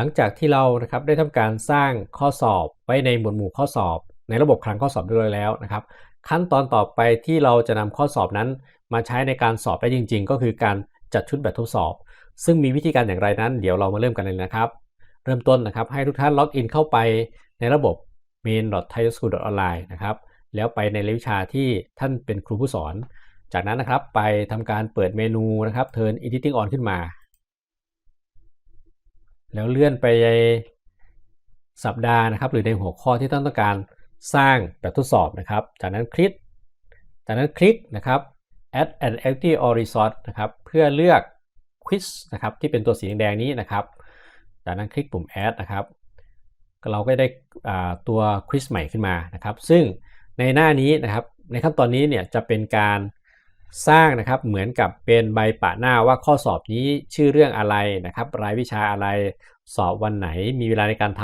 หลังจากที่เรานะครับได้ทำการสร้างข้อสอบไว้ในหมวดหมู่ข้อสอบ ในระบบคลังข้อสอบเรียบร้อยแล้วนะครับ ขั้นตอนต่อไปที่เราจะนำข้อสอบนั้น มาใช้ในการสอบได้จริง ๆ ก็คือการจัดชุดแบบทดสอบ ซึ่งมีวิธีการอย่างไรนั้น เดี๋ยวเรามาเริ่มกันเลยนะครับ เริ่มต้นนะครับให้ทุกท่านล็อกอินเข้าไปในระบบ main.thaischool.online นะครับแล้วไปในรายวิชาที่ท่านเป็นครูผู้สอน จากนั้นนะครับไปทำการเปิดเมนูนะครับ Turn Editing On ขึ้นมา แล้วเลื่อนไปสัปดาห์นะครับ หรือในหัวข้อที่ต้องต้องการสร้างแบบทดสอบนะครับ จากนั้นคลิก จากนั้นคลิกนะครับ add an activity or resource นะครับเพื่อเลือก quiz นะครับที่เป็นตัวสีแดงนี้นะครับ จากนั้นคลิกปุ่ม add นะครับเราก็ได้ตัว quiz ใหม่ขึ้นมานะครับ ซึ่งในหน้านี้นะครับในขั้นตอนนี้เนี่ยจะเป็นการ สร้างนะครับเหมือนกับเป็นใบปะหน้าว่าข้อสอบนี้ชื่อเรื่องอะไรนะครับ รายวิชาอะไรสอบวันไหน มีเวลาในการท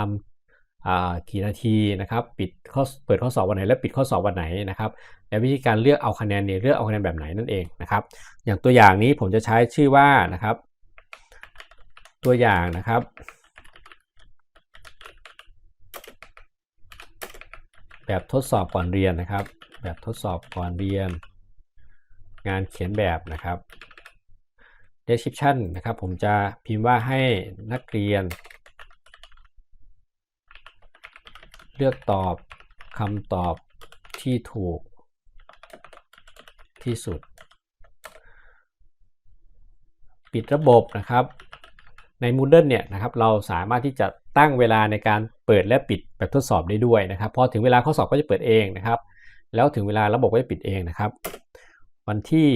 ำกี่นาทีนะครับ ปิดข้อเปิดข้อสอบวันไหน และปิดข้อสอบวันไหนนะครับและวิธีการเลือกเอาคะแนนเนี่ยเลือกเอาคะแนนแบบไหนนั่นเองนะครับ อย่างตัวอย่างนี้ผมจะใช้ชื่อว่านะครับ ตัวอย่างนะครับแบบทดสอบก่อนเรียนนะครับ แบบทดสอบก่อนเรียน งานเขียนแบบนะครับ description นะครับผมจะพิมพ์ว่าให้นักเรียน เลือกตอบคำตอบที่ถูกที่สุด ปิดระบบนะครับใน Moodle เนี่ยนะครับเราสามารถที่จะตั้งเวลาในการเปิดและปิดแบบทดสอบได้ด้วยนะครับพอถึงเวลาข้อสอบก็จะเปิดเองนะครับ แล้วถึงเวลาระบบก็จะปิดเองนะครับ วันที่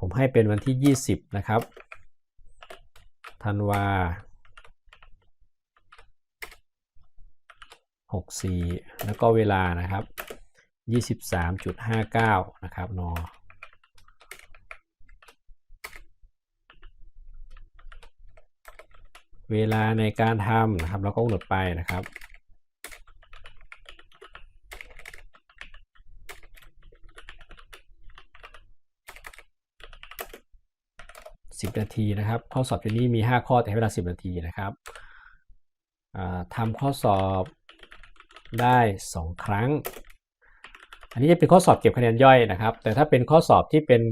ผมให้เป็นวันที่ 20 นะครับธันวา64 แล้วก็เวลานะครับ 23.59 นะครับนอเวลาในการทำนะครับ เราก็กำหนดไปนะครับ 10 นาทีนะครับ ข้อสอบชุดนี้มี 5 ข้อแต่ให้เวลา 10 นาทีนะครับทำข้อสอบได้ 2 ครั้ง อันนี้จะเป็นข้อสอบเก็บคะแนนย่อยนะครับ แต่ถ้าเป็นข้อสอบที่เป็น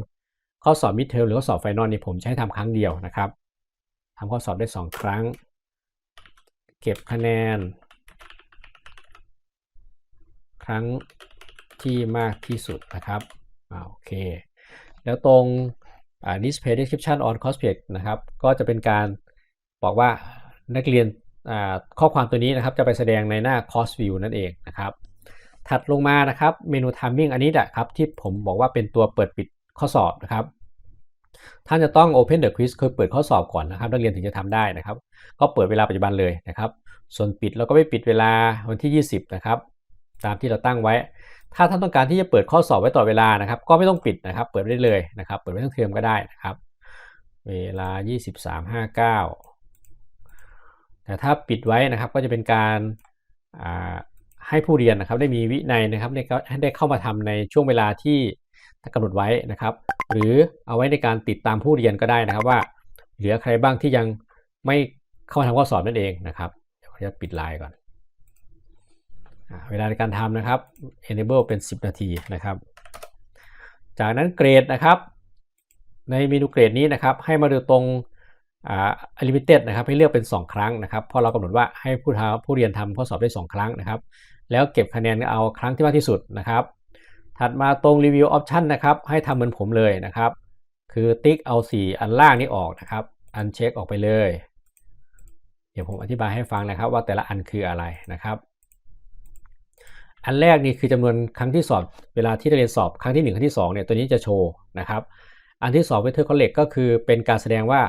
ข้อสอบมิดเทอมหรือข้อสอบไฟนอลนี่ผมใช้ทำครั้งเดียวนะครับทำข้อสอบได้ 2 ครั้ง เก็บคะแนน ครั้งที่มากที่สุดนะครับโอเค แล้วตรง display description on course page นะครับ ก็จะเป็นการบอกว่านักเรียนข้อความตัวนี้นะครับ จะไปแสดงในหน้า cost view นั่นเองนะครับ ถัดลงมานะครับเมนู timing อันนี้แหละครับ ที่ผมบอกว่าเป็นตัวเปิดปิดข้อสอบนะครับ ท่านจะต้อง open the quiz คือเปิดข้อสอบก่อนนะครับ นักเรียนถึงจะทำได้นะครับ ก็เปิดเวลาปัจจุบันเลยนะครับ ส่วนปิดเราก็ไม่ปิดเวลาวันที่ 20 นะครับ ตามที่เราตั้งไว้ ถ้าท่านต้องการที่จะเปิดข้อสอบไว้ต่อเวลานะครับ ก็ไม่ต้องปิดนะครับ เปิดได้เลยนะครับ เปิดไว้ทั้งเทอมก็ได้นะครับ เวลา 23.59 แต่ถ้าปิดไว้นะครับก็จะเป็นการให้ผู้เรียนนะครับได้มีวินัยนะครับให้ได้เข้ามาทำในช่วงเวลาที่กำหนดไว้นะครับ หรือเอาไว้ในการติดตามผู้เรียนก็ได้นะครับว่า เหลือใครบ้างที่ยังไม่เข้ามาทำข้อสอบนั่นเองนะครับเดี๋ยวจะปิดไลน์ก่อน เวลาในการทำนะครับ enable เป็น 10 นาทีนะครับ จากนั้นเกรดนะครับ ในเมนูเกรดนี้นะครับ ให้มาดูตรงอ่า limited นะครับ ให้เลือกเป็น 2 ครั้งนะครับ เพราะเรากำหนดว่าให้ผู้ทผู้เรียนทำข้อสอบได้ 2 ครั้งนะครับ แล้วเก็บคะแนนเอาครั้งที่มากที่สุดนะครับ ถัดมาตรง review option นะครับ ให้ทำเหมือนผมเลยนะครับ คือติ๊กเอา 4 อันล่างนี้ออกนะครับ อันเช็คออกไปเลย เดี๋ยวผมอธิบายให้ฟังนะครับว่าแต่ละอันคืออะไรนะครับ อันแรกนี่คือจำนวนครั้งที่สอบ เวลาที่เรียนสอบครั้งที่ 1 ครั้งที่2เนี่ยตัวนี้จะโชว์นะครับ อันที่2เป็นเทอร์คอลเลกก็คือเป็นการแสดงว่า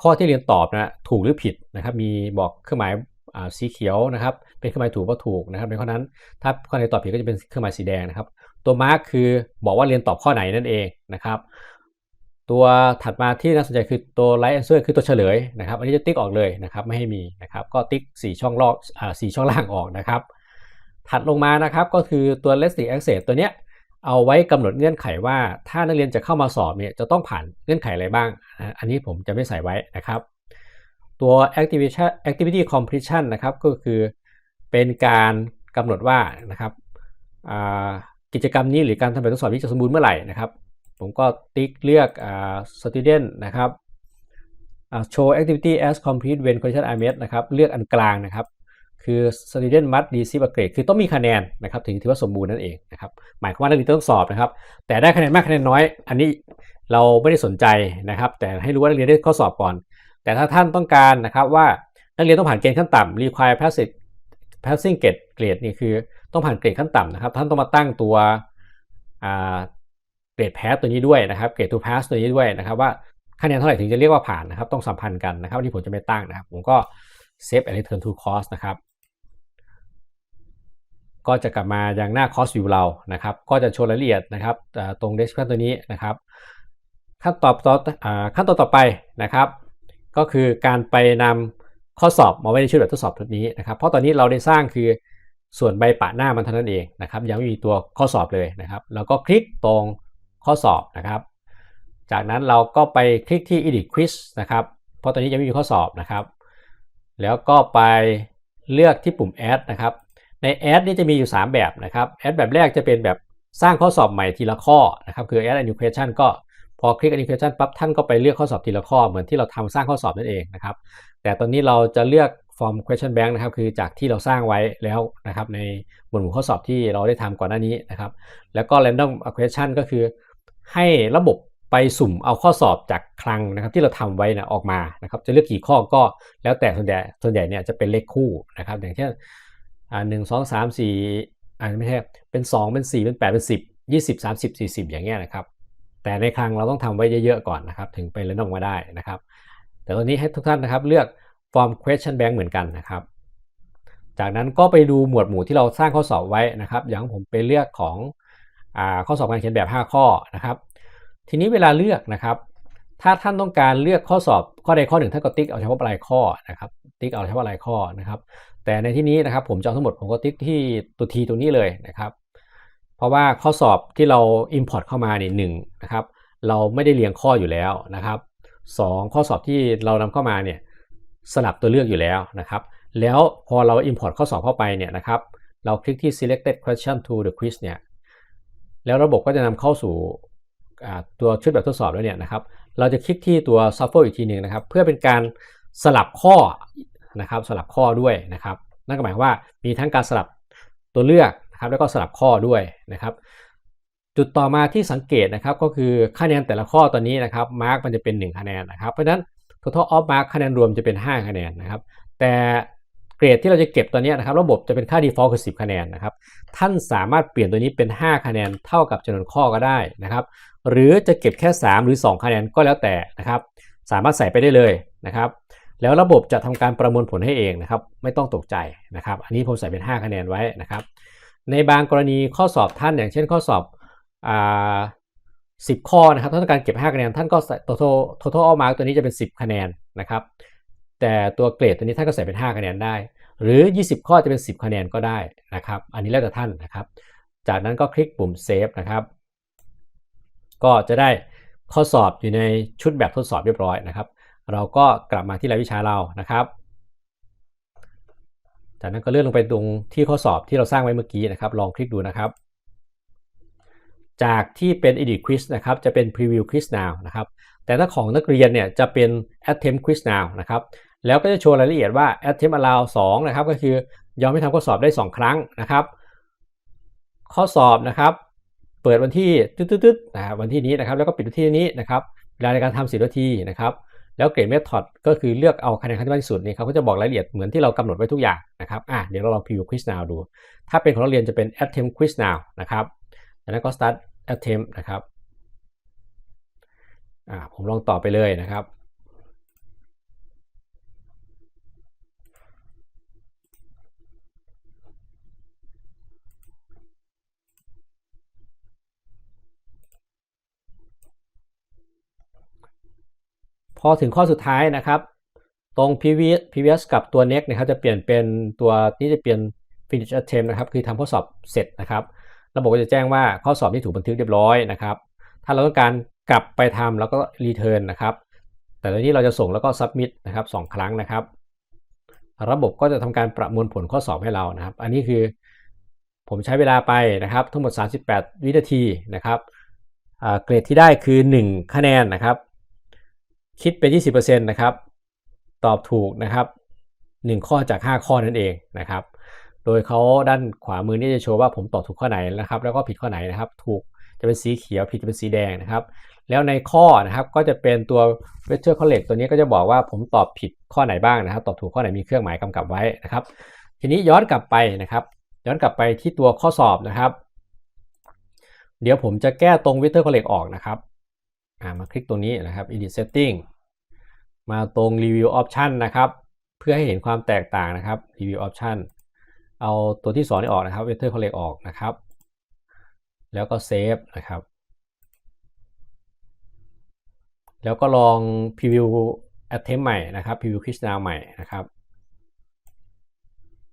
ข้อที่เรียนตอบนะถูกหรือผิดนะครับ มีบอกเครื่องหมายสีเขียวนะครับ เป็นเครื่องหมายถูกว่าถูกนะครับในข้อนั้น ถ้าข้อไหนตอบผิดก็จะเป็นเครื่องหมายสีแดงนะครับ ตัวมาร์กคือบอกว่าเรียนตอบข้อไหนนั่นเองนะครับตัวถัดมาที่น่าสนใจคือตัว right answer คือตัวเฉลยนะครับ อันนี้จะติ๊กออกเลยนะครับ ไม่ให้มีนะครับ ก็ติ๊ก 4 ช่องลอกอ่า4ช่องล่างออกนะครับ ถัดลงมานะครับก็คือตัว Restrict Access ตัวเนี้ยเอาไว้กำหนดเงื่อนไขว่า ถ้านักเรียนจะเข้ามาสอบเนี่ยจะต้องผ่านเงื่อนไขอะไรบ้าง อันนี้ผมจะไม่ใส่ไว้นะครับ ตัว activity activity completion นะครับก็คือเป็นการกำหนดว่านะครับกิจกรรมนี้หรือการทำแบบทดสอบนี้จะสมบูรณ์เมื่อไหร่นะครับ ผมก็ติ๊กเลือก student นะครับ show activity as complete when condition are met นะครับ เลือกอันกลางนะครับ คือ student must receive a grade คือต้องมีคะแนนนะครับถึงถือว่าสมบูรณ์นั่นเองนะครับหมายความว่านักเรียนต้องสอบนะครับ แต่ได้คะแนนมากคะแนนน้อย อันนี้เราไม่ได้สนใจนะครับ แต่ให้รู้ว่านักเรียนได้ข้อสอบก่อน แต่ถ้าท่านต้องการนะครับว่านักเรียนต้องผ่านเกณฑ์ขั้นต่ำ require passing passing grade grade นี่คือต้องผ่านเกรดขั้นต่ำนะครับ ท่านต้องมาตั้งตัวเกรดแพสตัวนี้ด้วยนะครับเกรดทูพสตัวนี้ด้วยนะครับว่าคะแนนเท่าไหร่ถึงจะเรียกว่าผ่านนะครับ ต้องสัมพันธ์กันนะครับที่ผมจะไม่ตั้งนะครับ ผมก็ save return to cost นะครับ ก็จะกลับมายังหน้า course view เรานะครับ ก็จะโชว์รายละเอียดนะครับตรง description ตัวนี้นะครับ ขั้นตอนต่อขั้นตอนต่อไปนะครับ ก็คือการไปนำข้อสอบมาไว้ในชุดแบบทดสอบตัวนี้นะครับ เพราะตอนนี้เราได้สร้างคือส่วนใบปะหน้ามันเท่านั้นเองนะครับ ยังไม่มีตัวข้อสอบเลยนะครับเราก็คลิกตรงข้อสอบนะครับ จากนั้นเราก็ไปคลิกที่ edit quiz นะครับ เพราะตอนนี้ยังไม่มีข้อสอบนะครับ แล้วก็ไปเลือกที่ปุ่ม add นะครับ ใน add นี่จะมีอยู่ 3 แบบนะครับ add แบบแรกจะเป็นแบบสร้างข้อสอบใหม่ทีละข้อนะครับคือ add a new question ก็พอคลิก a new question ปั๊บท่านก็ไปเลือกข้อสอบทีละข้อเหมือนที่เราทำสร้างข้อสอบนั่นเองนะครับแต่ตอนนี้เราจะเลือก form question bank นะครับคือจากที่เราสร้างไว้แล้วนะครับในหมวดหมู่ข้อสอบที่เราได้ทำก่อนหน้านี้นะครับแล้วก็ random question ก็คือ ให้ระบบไปสุ่มเอาข้อสอบจากคลังนะครับที่เราทำไว้นะออกมานะครับจะเลือกกี่ข้อก็แล้วแต่ส่วนใหญ่ส่วนใหญ่เนี่ยจะเป็นเลขคู่นะครับอย่างเช่น อ่าหนึ่งสองสามสี่อ่าไม่ใช่เป็นสองเป็นสี่เป็นแปดเป็นสิบยี่สิบสามสิบสี่สิบอย่างเงี้ยนะครับ แต่ในคลังเราต้องทำไว้เยอะๆก่อนนะครับ ถึงไปเล่นออกมาได้นะครับ แต่ตอนนี้ให้ทุกท่านนะครับเลือก form question bank เหมือนกันนะครับ จากนั้นก็ไปดูหมวดหมู่ที่เราสร้างข้อสอบไว้นะครับ อย่างผมไปเลือกของอข้อสอบการเขียนแบบ 5 ข้อนะครับ ทีนี้เวลาเลือกนะครับ ถ้าท่านต้องการเลือกข้อสอบข้อใดข้อหนึ่งท่านก็ติ๊กเอาเฉพาะรายข้อนะครับ ติ๊กเอาเฉพาะรายข้อนะครับ แต่ในที่นี้นะครับผมจะเอาทั้งหมดผมก็ติ๊กที่ตัวทีตรงนี้เลยนะครับ เพราะว่าข้อสอบที่เรา import เข้ามาเนี่ยหนึ่งนะครับ เราไม่ได้เรียงข้ออยู่แล้วนะครับสองข้อสอบที่เรานำเข้ามาเนี่ยสลับตัวเลือกอยู่แล้วนะครับ แล้วพอเรา import ข้อสอบเข้าไปเนี่ยนะครับ เราคลิกที่ selected question to the quiz เนี่ยแล้วระบบก็จะนำเข้าสู่ตัวชุดแบบทดสอบแล้วเนี่ยนะครับ เราจะคลิกที่ตัว shuffle อีกทีหนึ่งนะครับ เพื่อเป็นการสลับข้อ นะครับสลับข้อด้วยนะครับ นั่นก็หมายความว่ามีทั้งการสลับตัวเลือกนะครับแล้วก็สลับข้อด้วยนะครับ จุดต่อมาที่สังเกตนะครับก็คือคะแนนแต่ละข้อตอนนี้นะครับมาร์กมันจะเป็น 1 คะแนนนะครับ เพราะฉะนั้น total of mark คะแนนรวมจะเป็น 5 คะแนนนะครับ แต่เกรดที่เราจะเก็บตัวนี้นะครับ ระบบจะเป็นค่า default คือ 10 คะแนนนะครับ ท่านสามารถเปลี่ยนตัวนี้เป็น 5 คะแนนเท่ากับจำนวนข้อก็ได้นะครับ หรือจะเก็บแค่ 3 หรือ 2 คะแนนก็แล้วแต่นะครับ สามารถใส่ไปได้เลยนะครับ แล้วระบบจะทำการประมวลผลให้เองนะครับ ไม่ต้องตกใจนะครับ อันนี้ผมใส่เป็น 5 คะแนนไว้นะครับ ในบางกรณีข้อสอบท่านอย่างเช่นข้อสอบอ่า10ข้อนะครับถ้านต้องการเก็บ 5 คะแนน ท่านก็ใส่ total total all mark ตัวนี้จะเป็น 10 คะแนนนะครับ แต่ตัวเกรดตัวนี้ท่านก็ใส่เป็น 5 คะแนนได้ หรือ 20 ข้อจะเป็น 10 คะแนนก็ได้นะครับ อันนี้แล้วแต่ท่านนะครับ จากนั้นก็คลิกปุ่ม save นะครับ ก็จะได้ข้อสอบอยู่ในชุดแบบทดสอบเรียบร้อยนะครับ เราก็กลับมาที่รายวิชาเรานะครับ จากนั้นก็เลื่อนลงไปตรงที่ข้อสอบที่เราสร้างไว้เมื่อกี้นะครับ ลองคลิกดูนะครับ จากที่เป็น edit quiz นะครับ จะเป็น preview quiz now นะครับ แต่ถ้าของนักเรียนเนี่ยจะเป็น attempt quiz now นะครับ แล้วก็จะโชว์รายละเอียดว่า attempt allow 2นะครับ ก็คือยอมให้ทำข้อสอบได้ 2 ครั้งนะครับ ข้อสอบนะครับ เปิดวันที่ตึ๊ดๆนะครับวันที่นี้นะครับ แล้วก็ปิดวันที่นี้นะครับ เวลาในการทำสิบนาทีนะครับ แล้วเกรดเมธอดก็คือเลือกเอาคะแนนขั้นมากที่สุดนี่เขาก็จะบอกรายละเอียดเหมือนที่เรากำหนดไว้ทุกอย่างนะครับอะเดี๋ยวเราลอง preview quiz now ดู ถ้าเป็นของเราเรียนจะเป็น attempt quiz now นะครับจากนั้นก็ start attempt นะครับอ่าผมลองต่อไปเลยนะครับ พอถึงข้อสุดท้ายนะครับ ตรง previous previous กับตัว next นะครับจะเปลี่ยนเป็นตัวนี้จะเปลี่ยน finish attempt นะครับ คือทำข้อสอบเสร็จนะครับ ระบบก็จะแจ้งว่าข้อสอบที่ถูกบันทึกเรียบร้อยนะครับ ถ้าเราต้องการกลับไปทำแล้วก็ return นะครับ แต่ตอนนี้เราจะส่งแล้วก็ submit นะครับสองครั้งนะครับ ระบบก็จะทำการประมวลผลข้อสอบให้เรานะครับ อันนี้คือผมใช้เวลาไปนะครับ ทั้งหมด 38 วินาทีนะครับเกรดที่ได้คือ 1 คะแนนนะครับ คิดเป็น20%นะครับ ตอบถูกนะครับ 1 ข้อจาก 5 ข้อนั่นเองนะครับ โดยเขาด้านขวามือนี่จะโชว์ว่าผมตอบถูกข้อไหนนะครับ แล้วก็ผิดข้อไหนนะครับ ถูกจะเป็นสีเขียว ผิดจะเป็นสีแดงนะครับ แล้วในข้อนะครับก็จะเป็นตัว v e c t o r collect ตัวนี้ก็จะบอกว่าผมตอบผิดข้อไหนบ้างนะครับ ตอบถูกข้อไหนมีเครื่องหมายกำกับไว้นะครับ ทีนี้ย้อนกลับไปนะครับ ย้อนกลับไปที่ตัวข้อสอบนะครับ เดี๋ยวผมจะแก้ตรง v e c t o r collect ออกนะครับ มาคลิกตรงนี้นะครับ edit setting มาตรง review option นะครับ เพื่อให้เห็นความแตกต่างนะครับ review option เอาตัวที่2นี่ออกนะครับ v e c t o r collect ออกนะครับ แล้วก็ save นะครับ แล้วก็ลอง preview attempt ใหม่นะครับ preview quiz now ใหม่นะครับ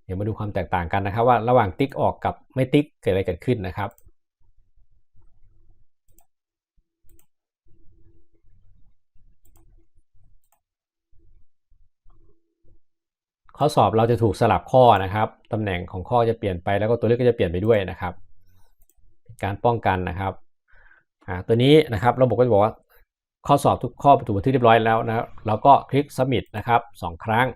เดี๋ยวมาดูความแตกต่างกันนะครับ ว่าระหว่างติ๊กออกกับไม่ติ๊กเกิดอะไรเกิดขึ้นนะครับ ข้อสอบเราจะถูกสลับข้อนะครับตำแหน่งของข้อจะเปลี่ยนไปแล้วก็ตัวเลขก็จะเปลี่ยนไปด้วยนะครับ การป้องกันนะครับตัวนี้นะครับระบบก็จะบอกว่าข้อสอบทุกข้อถูกบันทึกเรียบร้อยแล้วนะเราก็คลิก submit นะครับ2ครั้ง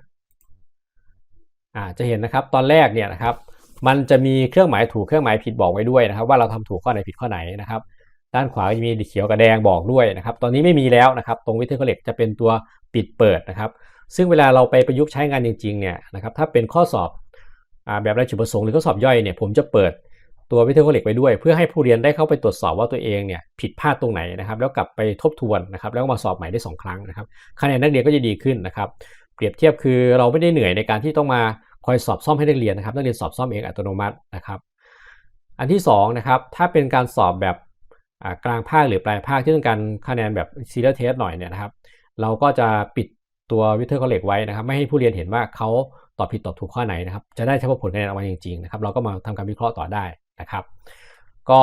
จะเห็นนะครับตอนแรกเนี่ยนะครับมันจะมีเครื่องหมายถูกเครื่องหมายผิดบอกไว้ด้วยนะครับ ว่าเราทำถูกข้อไหนผิดข้อไหนนะครับ ด้านขวาจะมีเขียวกับแดงบอกด้วยนะครับ ตอนนี้ไม่มีแล้วนะครับ ตรงวิทยาเล็กจะเป็นตัวปิดเปิดนะครับ ซึ่งเวลาเราไปประยุกต์ใช้งานจริงๆเนี่ยนะครับถ้าเป็นข้อสอบแบบรายจุดประสงค์หรือข้อสอบย่อยเนี่ยผมจะเปิดตัววิทยาเล็กไปด้วย เพื่อให้ผู้เรียนได้เข้าไปตรวจสอบว่าตัวเองเนี่ยผิดพลาดตรงไหนนะครับ แล้วกลับไปทบทวนนะครับ แล้วมาสอบใหม่ได้ 2 ครั้งนะครับคะแนนนักเรียนก็จะดีขึ้นนะครับ เปรียบเทียบคือเราไม่ได้เหนื่อยในการที่ต้องมาคอยสอบซ่อมให้นักเรียนนะครับ นักเรียนสอบซ่อมเองอัตโนมัตินะครับ อันที่2นะครับถ้าเป็นการสอบแบบกลางภาคหรือปลายภาคที่ต้องการคะแนนแบบซีเรียสเทสหน่อยเนี่ยนะครับ เราก็จะปิด ตัววิทยาเล็กไว้นะครับ ไม่ให้ผู้เรียนเห็นว่าเขาตอบผิดตอบถูกข้อไหนนะครับ จะได้เฉพาะผลคะแนนออกมาจริงๆนะครับ เราก็มาทำการวิเคราะห์ต่อได้นะครับ ก็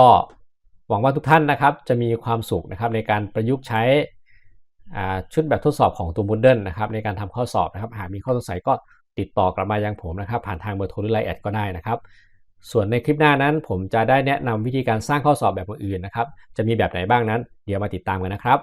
หวังว่าทุกท่านนะครับ จะมีความสุขนะครับในการประยุกต์ใช้ชุดแบบทดสอบของตัว Moodle นะครับในการทำข้อสอบนะครับ หากมีข้อสงสัยก็ติดต่อกลับมายังผมนะครับ ผ่านทางเบอร์โทรหรือไลน์แอดก็ได้นะครับ ส่วนในคลิปหน้านั้น ผมจะได้แนะนำวิธีการสร้างข้อสอบแบบอื่นนะครับ จะมีแบบไหนบ้างนั้น เดี๋ยวมาติดตามกันนะครับ